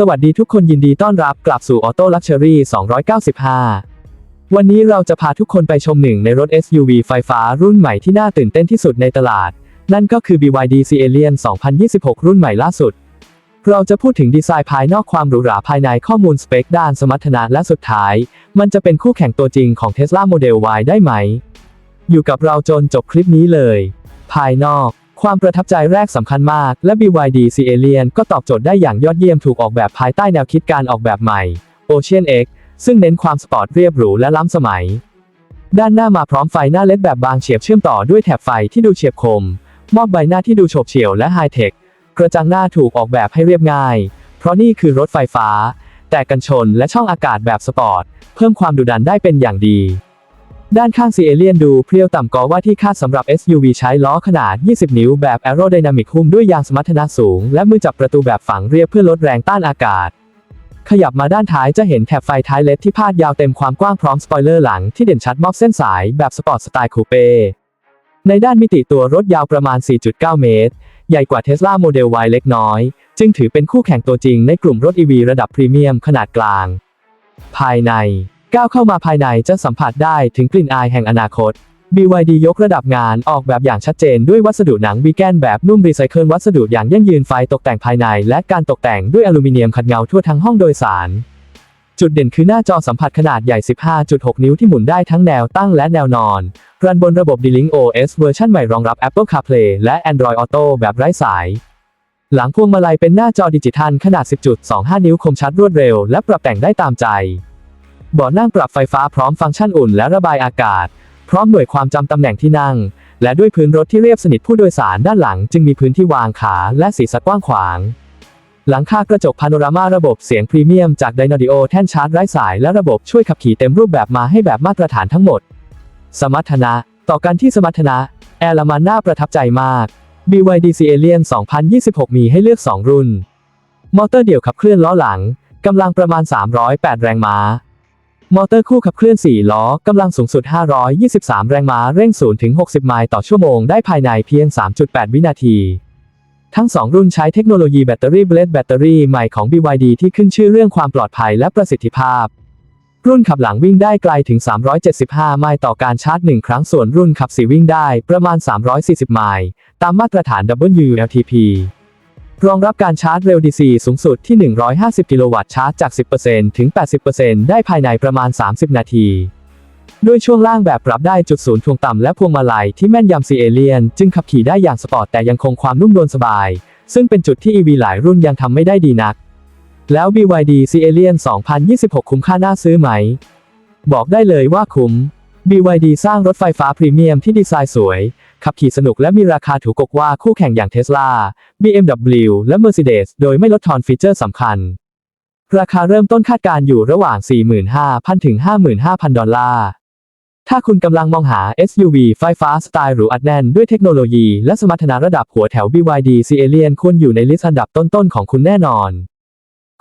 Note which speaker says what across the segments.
Speaker 1: สวัสดีทุกคนยินดีต้อนรับกลับสู่ Auto Luxury 295 วันนี้เราจะพาทุกคนไปชมหนึ่งในรถ SUV ไฟฟ้ารุ่นใหม่ที่น่าตื่นเต้นที่สุดในตลาด นั่นก็คือ BYD C Alien 2026 รุ่นใหม่ล่าสุด เราจะพูดถึงดีไซน์ภายนอกความหรูหราภายในข้อมูลสเปคด้านสมรรถนะและสุดท้าย มันจะเป็นคู่แข่งตัวจริงของ Tesla Model Y ได้ไหม อยู่กับเราจนจบคลิปนี้เลย ภายนอก ความประทับใจแรกสำคัญมาก และ BYD C Alien ก็ตอบโจทย์ได้อย่างยอดเยี่ยมถูกออกแบบภายใต้แนวคิดการออกแบบใหม่ Ocean X ซึ่งเน้นความสปอร์ตเรียบหรูและล้ำสมัย ด้านหน้ามาพร้อมไฟหน้าเล็ดแบบบางเฉียบเชื่อมต่อด้วยแถบไฟที่ดูเฉียบคม มอบใบหน้าที่ดูโฉบเฉี่ยวและไฮเทค กระจังหน้าถูกออกแบบให้เรียบง่าย เพราะนี่คือรถไฟฟ้า แต่กันชนและช่องอากาศแบบสปอร์ต เพิ่มความดุดันได้เป็นอย่างดี ด้านข้างซีเอเลียนดูเพรียวต่ำกว่าว่าที่คาดสำหรับ SUV ใช้ล้อขนาด 20 นิ้วแบบ Aerodynamic หุ้มด้วยยางสมรรถนะสูง และมือจับประตูแบบฝังเรียบเพื่อลดแรงต้านอากาศ ขยับมาด้านท้ายจะเห็นแถบไฟท้ายเลดที่พาดยาวเต็มความกว้างพร้อมสปอยเลอร์หลังที่เด่นชัดมอบเส้นสายแบบสปอร์ตสไตล์คูเป้ในด้านมิติตัวรถยาวประมาณ 4.9 เมตร ใหญ่กว่า Tesla Model Y เล็กน้อย จึงถือเป็นคู่แข่งตัวจริงในกลุ่มรถ EV ระดับพรีเมียมขนาดกลาง ภายใน ก้าวเข้ามาภายในจะสัมผัสได้ถึงกลิ่นอายแห่งอนาคต BYD ยกระดับงานออกแบบอย่างชัดเจนด้วยวัสดุหนังวีแกนแบบนุ่มรีไซเคิลวัสดุอย่างยั่งยืนไฟตกแต่งภายใน และการตกแต่งด้วยอลูมิเนียมขัดเงาทั่วทั้งห้องโดยสาร จุดเด่นคือหน้าจอสัมผัสขนาดใหญ่ 15.6 นิ้วที่หมุนได้ทั้งแนวตั้งและแนวนอน รันบนระบบ D-Link OS เวอร์ชันใหม่รองรับ Apple CarPlay และ Android Auto แบบไร้สายหลังพวงมาลัยเป็นหน้าจอดิจิทัลขนาด 10.25 นิ้วคมชัดรวดเร็ว และปรับแต่งได้ตามใจ เบาะนั่งปรับไฟฟ้าพร้อมฟังก์ชันอุ่นและระบายอากาศ พร้อมหน่วยความจำตำแหน่งที่นั่ง และด้วยพื้นรถที่เรียบสนิทผู้โดยสารด้านหลัง จึงมีพื้นที่วางขาและศีรษะกว้างขวาง หลังคากระจกพาโนรามาระบบเสียงพรีเมียมจาก Dynadio แท่นชาร์จไร้สายและระบบช่วยขับขี่เต็มรูปแบบมาให้แบบมาตรฐานทั้งหมด สมรรถนะ ต่อกันที่สมรรถนะแอร์ลมันน่าประทับใจมาก BYD C Alien 2026 มีให้เลือก 2 รุ่น มอเตอร์เดี่ยวขับเคลื่อนล้อหลังกำลังประมาณ 308 แรงม้า มอเตอร์คู่ขับเคลื่อน 4 ล้อกำลังสูงสุด 523 แรงม้าเร่ง0ถึง60 ไมล์ต่อชั่วโมงได้ภายในเพียง 3.8 วินาที ทั้ง 2 รุ่นใช้เทคโนโลยีแบตเตอรี่เบลดแบตเตอรี่ใหม่ของ BYD ที่ขึ้นชื่อเรื่องความปลอดภัยและประสิทธิภาพ รุ่นขับหลังวิ่งได้ไกลถึง 375 ไมล์ต่อการชาร์จ 1 ครั้งส่วนรุ่นขับ4วิ่งได้ประมาณ 340 ไมล์ตามมาตรฐาน WLTP รองรับการชาร์จเร็ว DC สูงสุดที่ 150 กิโลวัตต์ชาร์จจาก 10%ถึง 80%ได้ภายในประมาณ 30 นาที ด้วยช่วงล่างแบบปรับได้จุดศูนย์ทวงต่ำและพวงมาลัยที่แม่นยำซีเอเลียน จึงขับขี่ได้อย่างสปอร์ตแต่ยังคงความนุ่มนวลสบาย ซึ่งเป็นจุดที่ EV หลายรุ่นยังทำไม่ได้ดีนัก แล้ว BYD C Alien 2026 คุ้มค่าน่าซื้อไหม บอกได้เลยว่าคุ้ม BYD สร้างรถไฟฟ้าพรีเมียมที่ดีไซน์สวย ขับขี่สนุกและมีราคาถูกกว่าคู่แข่งอย่าง Tesla BMW และ Mercedes โดยไม่ลดทอนฟีเจอร์สำคัญ ราคาเริ่มต้นคาดการอยู่ระหว่าง 45,000 ถึง 55,000 ดอลลาร์ ถ้าคุณกำลังมองหา SUV ไฟฟ้าสไตล์หรูอัดแน่นด้วยเทคโนโลยีและสมรรถนะระดับหัวแถว BYD C Alien ควรอยู่ในลิสต์อันดับต้นๆของคุณแน่นอน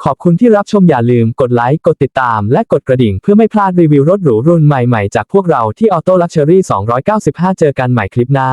Speaker 1: ขอบคุณที่รับชมอย่าลืมกดไลค์ กดติดตาม และกดกระดิ่งเพื่อไม่พลาดรีวิวรถหรูรุ่นใหม่ๆ จากพวกเราที่ Auto Luxury 295 เจอกันใหม่คลิปหน้า